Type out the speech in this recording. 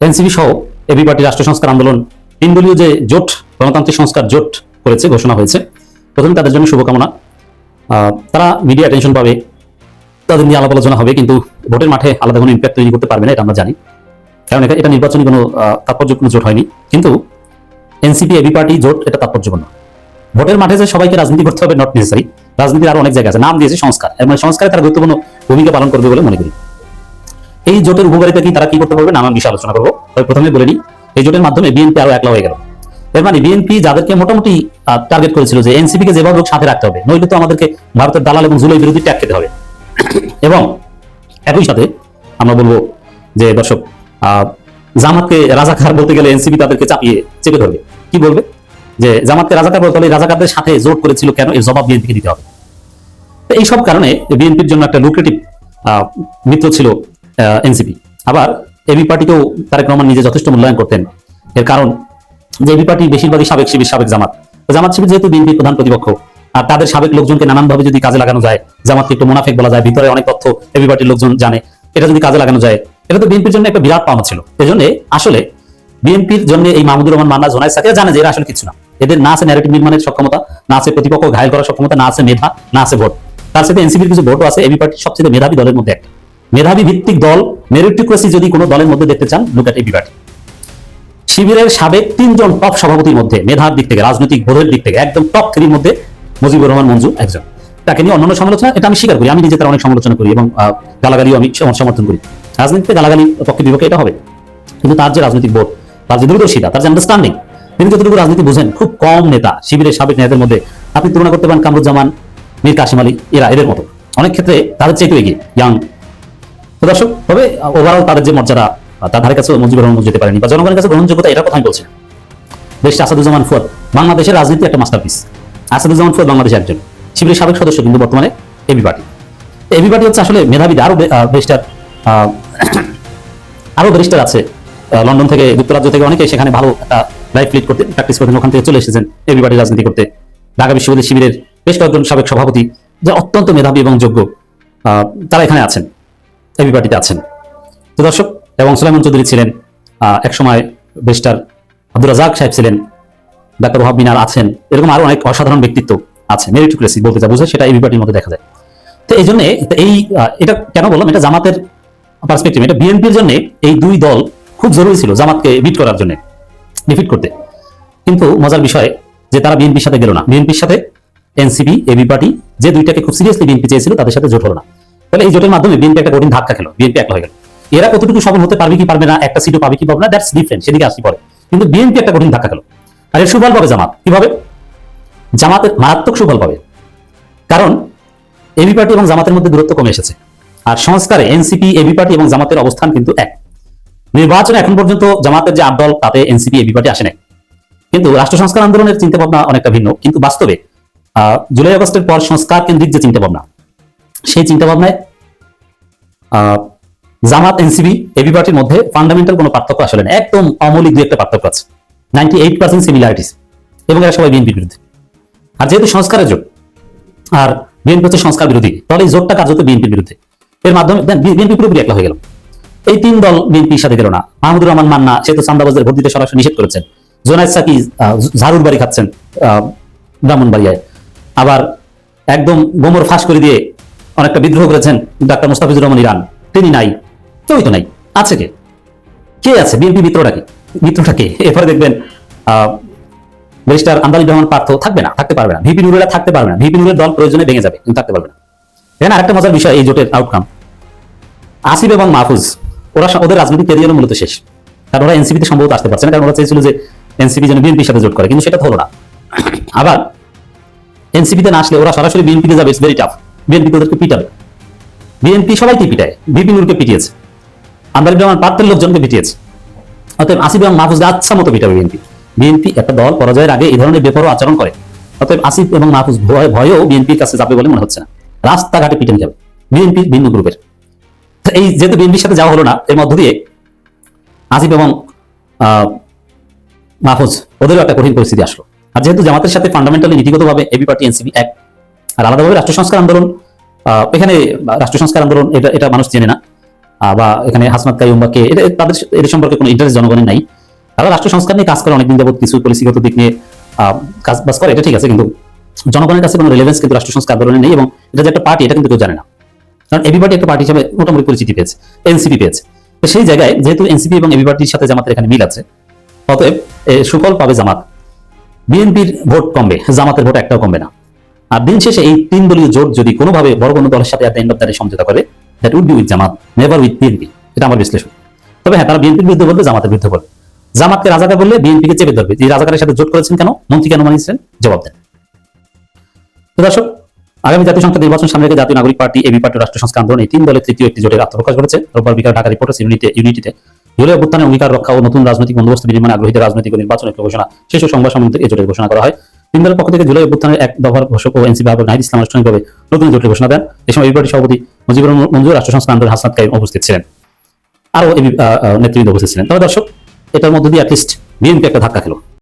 NCP সহ AB party রাষ্ট্র সংস্কার আন্দোলন তিন দলীয় যে জোট, গণতান্ত্রিক সংস্কার জোট করেছে, ঘোষণা হয়েছে, প্রথমে তাদের জন্য শুভকামনা। তারা মিডিয়া টেনশন পাবে, তাদের নিয়ে আলাপ আলোচনা হবে, কিন্তু ভোটের মাঠে আলাদা কোনো ইম্প্যাক্ট তৈরি করতে পারবে না, এটা আমরা জানি। কারণ এটা এটা নির্বাচনী কোনো তাৎপর্যপূর্ণ জোট হয়নি। কিন্তু এনসিপি, এবি পার্টি জোট, এটা তাৎপর্যপূর্ণ। ভোটের মাঠে যে সবাইকে রাজনীতি করতে হবে নট নেসেসারি রাজনীতির আরও অনেক জায়গা আছে। নাম দিয়েছে সংস্কার। মানে সংস্কারে তারা গুরুত্বপূর্ণ ভূমিকা পালন করবে বলে মনে করি। এই জোটের উপকারিতা কি, তারা কি করতে পারবে? নানান বিষয়ে আলোচনা করব। তবে প্রথমে বলে নিই, এই জোটের মাধ্যমে বিএনপি আরও একলা হয়ে গেল। এর মানে বিএনপি যাদেরকে মোটামুটি টার্গেট করেছিল যে এনসিপি কে যেভাবে হোক সাথে রাখতে হবে, নইলে তো আমাদেরকে ভারতের দালাল এবং জুলাই বিরোধী ট্যাগ খেতে হবে। এবং একই সাথে আমরা বলব যে, দর্শক জামাতকে রাজাকার বলতে গেলে এনসিপি তাদেরকে চাপিয়ে চেপে ধরবে। কি বলবে? যে জামাতকে রাজাকার বলতে হলে রাজাকারদের সাথে জোট করেছিল কেন? এর জবাব বিএনপিকে দিতে হবে। এইসব কারণে বিএনপির জন্য একটা লুক্রেটিভ মিত্র ছিল এনসিপি। আবার এবি পার্টিকেও তারেক রহমান নিজে যথেষ্ট মূল্যায়ন করতেন। এর কারণ যে এবি পার্টি বেশিরভাগই সাবেক শিবির, সাবেক জামাত। জামাত শিবির যেহেতু বিএনপি প্রধান প্রতিপক্ষ, আর তাদের সাবেক লোকজনকে নানানভাবে যদি কাজে লাগানো যায়, জামাতকে একটু মুনাফেক বলা যায়, ভিতরে অনেক তথ্য এবি পার্টির লোকজন জানে, এটা যদি কাজে লাগানো যায়, এটা তো বিএনপির জন্য একটা বিরাট পাওনা ছিল। এজন্য আসলে বিএনপির জন্য এই মাহমুদুর রহমান মান্না জোনায় সাকিরা জানে যে এরা আসলে কিছু না। এদের না আছে ন্যারেটিভ নির্মাণের সক্ষমতা, না আছে প্রতিপক্ষ ঘায়ল করার সক্ষমতা, না আছে মেধা, না আছে ভোট। তার সাথে এনসিপির কিছু ভোটও আছে, এবি পার্টির সবচেয়ে মেধাবী দলের মধ্যে একটা। মেধাবী ভিত্তিক দল মেরিটোক্রেসি যদি কোনো দলের মধ্যে দেখতে চান লুক এট এবি পার্টি শিবিরের সাবেক তিনজন টপ সভাপতির মধ্যে মেধার দিক থেকে, রাজনৈতিক বোধের দিক থেকে একদম টপ থ্রির মধ্যে মুজিবুর রহমান মঞ্জু একজন। তাকে নিয়ে অন্যান্য সমালোচনা, এটা আমি স্বীকার করি, আমি নিজে তার অনেক সমালোচনা করি এবং গালাগালিও আমি সমর্থন করি। রাজনীতিতে গালাগালি পক্ষে বিপক্ষে এটা হবে। কিন্তু তার যে রাজনৈতিক বোধ, তার যে দূরদর্শিতা, তার যে আন্ডারস্ট্যান্ডিং তিনি যতটুকু রাজনীতি বুঝেন, খুব কম নেতা, শিবিরের সাবেক নেতাদের মধ্যে আপনি তুলনা করতে পারেন কামরুজ্জামান, মীর কাশিম আলী, এরা, এদের মতো। অনেক ক্ষেত্রে তাদের চেয়ে এগিয়ে ইয়াং দর্শক, তবে ওভারঅল তাদের যে মর্যাদা তার ধারে কাছে মুজিবুর রহমান যেতে পারেনি বা জনগণের কাছে গ্রহণযোগ্যতা এটার কথাই বলছি। দেশ আসাদুজ্জামান ফুয়াদ, বাংলাদেশের রাজনীতি একটা মাস্টারপিস আসাদুজ্জামান ফুয়াদ বাংলাদেশের একজন। শিবিরের সাবেক সদস্য কিন্তু বর্তমানে এবি পার্টি। এবি পার্টি হচ্ছে আসলে মেধাবীদের আরও বেস্টার আরও ব্যারিস্টার আছে। লন্ডন থেকে, যুক্তরাজ্য থেকে অনেকে সেখানে ভালো একটা লাইফ লিড করতে প্র্যাকটিস করতেন, ওখান থেকে চলে এসেছেন এবি পার্টি রাজনীতি করতে। ঢাকা বিশ্ববিদ্যালয় শিবিরের বেশ কয়েকজন সাবেক সভাপতি যা অত্যন্ত মেধাবী এবং যোগ্য তারা এখানে আছেন। এবি পার্টিতে আছেন। তো দর্শক, এবং সুলাইমান চৌধুরী ছিলেন একসময় বেস্টার আব্দুল রাজাক সাহেব ছিলেন, ডাক্তার ওহাব মিনার আছেন, এরকম আরও অনেক অসাধারণ ব্যক্তিত্ব আছে মেরিটোক্রেসি বলতে যা বুঝে সেটা এবি পার্টির মধ্যে দেখা যায়। তো এই জন্য এই এটা কেন বললাম? এটা জামাতের পার্সপেক্টিভ এটা বিএনপির জন্য এই দুই দল খুব জরুরি ছিল জামাতকে বিট করার জন্য ডিফিট করতে। কিন্তু মজার বিষয়, যে তারা বিএনপির সাথে গেল না। বিএনপির সাথে এনসিপি, এবি পার্টি, যে দুইটাকে খুব সিরিয়াসলি বিএনপি চেয়েছিল, তাদের সাথে জোট হলো না। তাহলে এই জোটের মাধ্যমে বিএনপি একটা কঠিন ধাক্কা খেলো বিএনপি একলা হয়ে গেল। এরা কতটুকু সফল হতে পারবে কি পারবে না, একটা সিটও পাবে কি পাবে না দ্যাটস ডিফারেন্ট সেদিকে আসি পরে। কিন্তু বিএনপি একটা কঠিন ধাক্কা খেলো। আর এর সুফল পাবে জামাত। কীভাবে জামাতের মারাত্মক সুফল পাবে। কারণ এবি পার্টি এবং জামাতের মধ্যে দূরত্ব কমে এসেছে। আর সংস্কারে এনসিপি এবি পার্টি এবং জামাতের অবস্থান কিন্তু এক। নির্বাচনে এখন পর্যন্ত জামাতের যে আট দল, তাতে এনসিপি এবি পার্টি আসে নাই। কিন্তু রাষ্ট্র সংস্কার আন্দোলনের চিন্তা ভাবনা অনেকটা ভিন্ন। কিন্তু বাস্তবে জুলাই আগস্টের পর সংস্কার কেন্দ্রিক যে চিন্তা ভাবনা সেই চিন্তা ভাবনায় জামাত এনসিবি এবি পার্টির মধ্যে ফান্ডামেন্টাল কোনো পার্থক্য আসলে না। একদম অমৌলিক দুই একটা পার্থক্য আছে। নাইনটি এইট পার্সেন্ট সিমিলারিটিস এবং এরা সবাই বিএনপির বিরুদ্ধে। আর যেহেতু সংস্কারের জোট আর বিএনপি হচ্ছে সংস্কার বিরোধী, তাহলে এই জোটটা কার্যত বিএনপির বিরুদ্ধে। এর মাধ্যমে বিএনপি পুরোপুরি একলা হয়ে গেল। এই তিন দল বিএনপির সাথে গেল না। মাহমুদুর রহমান, মান্না সে তো চান্দাবাজদের ভোট দিতে সরাসরি নিষেধ করেছেন। জোনায়দ সাকি ঝাড়ুর বাড়ি খাচ্ছেন ব্রাহ্মণবাড়িয়ায়। আবার একদম গোমর ফাঁস করে দিয়ে অনেকটা বিদ্রোহ করেছেন ডাক্তার মুস্তাফিজুর রহমান ইরান। তিনি নাই, কেউই তো নাই। আছে কে? কে আছে? বিএনপি মিত্রটা কি? মিত্রটা কে? এরপরে দেখবেন ব্যারিস্টার আন্দালি রহমান পার্থ থাকবে না, থাকতে পারবে না। ভিপি নুরেলা থাকতে পারবে না। ভিপি নুরের দল প্রয়োজনে ভেঙে যাবে, কিন্তু থাকতে পারবে না। এখানে আরেকটা মজার বিষয়, এই জোটের আউটকাম আসিফ এবং মাহফুজ, ওরা ওদের রাজনৈতিক ক্যারিয়ার মূলত শেষ। কারণ ওরা এনসিপিতে সম্ভবত আসতে পারছে না, কারণ ওরা চেয়েছিল যে এনসিপি যেন বিএনপির সাথে জোট করে, কিন্তু সেটা হলো না। আবার এনসিপিতে না আসলে ওরা সরাসরি বিএনপিতে যাবে ইটস ভেরি টাফ বিএনপি ওদেরকে পিটাবে। বিএনপি সবাইকে পিটায় ভিপি নুরকে পিটিয়েছে। আন্দালি রহমান পার্থের লোকজনকে পিটিয়েছে। অতএব আসিফ এবং মাহফুজ আচ্ছা মতো পিটাবে বিএনপি। বিএনপি একটা দল, পরাজয়ের আগে এই ধরনের বেপরোয়া আচরণ করে। অতএব আসিফ এবং মাহফুজ ভয় ভয়েও বিএনপির কাছে যাবে বলে মনে হচ্ছে না। রাস্তাঘাটে পিটেন যাবে, বিএনপি ভিন্ন গ্রুপের। এই যেহেতু বিএনপির সাথে যাওয়া হলো না, এর মধ্য দিয়ে আসিফ এবং মাহফুজ, ওদেরও একটা কঠিন পরিস্থিতি আসলো। আর যেহেতু জামাতের সাথে ফান্ডামেন্টালি নীতিগতভাবে এবি পার্টি এনসিপি এক আর আলাদাভাবে রাষ্ট্র সংস্কার আন্দোলন এখানে রাষ্ট্র সংস্কার আন্দোলন এটা এটা মানুষ চেনে না বা এখানে হাসমাত কাইম বা কে, এটা তাদের এর সম্পর্কে কোনো ইন্টারেস্ট জনগণের নাই। তারা রাষ্ট্র সংস্কার নিয়ে কাজ করে অনেকদিন যাবত কিছু পলিসিগত দিক নিয়ে কাজ বাজ করে, এটা ঠিক আছে, কিন্তু জনগণের কাছে কোনো রেলেভেন্স কিন্তু রাষ্ট্র সংস্কার আন্দোলনে নেই এবং এটা যে একটা পার্টি এটা কিন্তু কেউ জানে না। কারণ এবি পার্টি একটা পার্টি হিসেবে মোটামুটি পরিচিতি পেয়েছে এনসিপি পেয়েছে। তো সেই জায়গায় যেহেতু এনসিপি এবং এবি পার্টির সাথে জামাতের এখানে মিল আছে, অতএব সুফল পাবে জামাত। বিএনপির ভোট কমবে, জামাতের ভোট একটাও কমবে না। আর দিন শেষে এই তিন দলীয় জোট যদি কোনোভাবে বড় কোনো দলের সাথে এন্ড অফ সমঝোতা করে that would be with Jamaat never with BNP এটা আমার বিশ্লেষণ। তবে হ্যাঁ তারা বিএনপির বিরুদ্ধে বলবে, জামাতের বিরুদ্ধে বলবে। জামাতকে রাজাকার বললে বিএনপিকে চেপে ধরবে। যে রাজাকারের সাথে জোট করেছেন কেন? মন্ত্রী কেন মানিয়েছেন জবাব দেন। তো দর্শক, আগামী জাতীয় সংসদ নির্বাচন সামনে রেখে জাতীয় নাগরিক পার্টি এবি পার্টি রাষ্ট্র সংস্কার আন্দোলন, এই তিন দলের তৃতীয় একটি জোটের আত্মপ্রকাশ করেছে রোববার বিকাল ঢাকা রিপোর্টার্স ইউনিটে ইউনিটিতে জুলাই অভ্যুত্থানের অঙ্গীকার রক্ষা ও নতুন রাজনৈতিক বন্দোবস্ত বিনিময়ে আগ্রহীদের রাজনৈতিক নির্বাচনের ঘোষণা শীর্ষ সংবাদ সম্মেলনে এই জোটের ঘোষণা করা হয়। তিন দলের পক্ষ থেকে জুলাই অভ্যুত্থানের এক দফার ঘোষক ও এনসিপি আহ্বায়ক নাহিদ ইসলাম আনুষ্ঠানিকভাবে নতুন জোটের ঘোষণা দেন। এই সময় এবি সভাপতি মুজিবুর মঞ্জুর রাষ্ট্র সংস্কার আন্দোলন হাসনাত কাইম উপস্থিত ছিলেন। আরও এই নেতৃবৃন্দ উপস্থিত ছিলেন। তবে দর্শক, এটার মধ্য দিয়ে অ্যাটলিস্ট বিএনপি একটা ধাক্কা খেলো।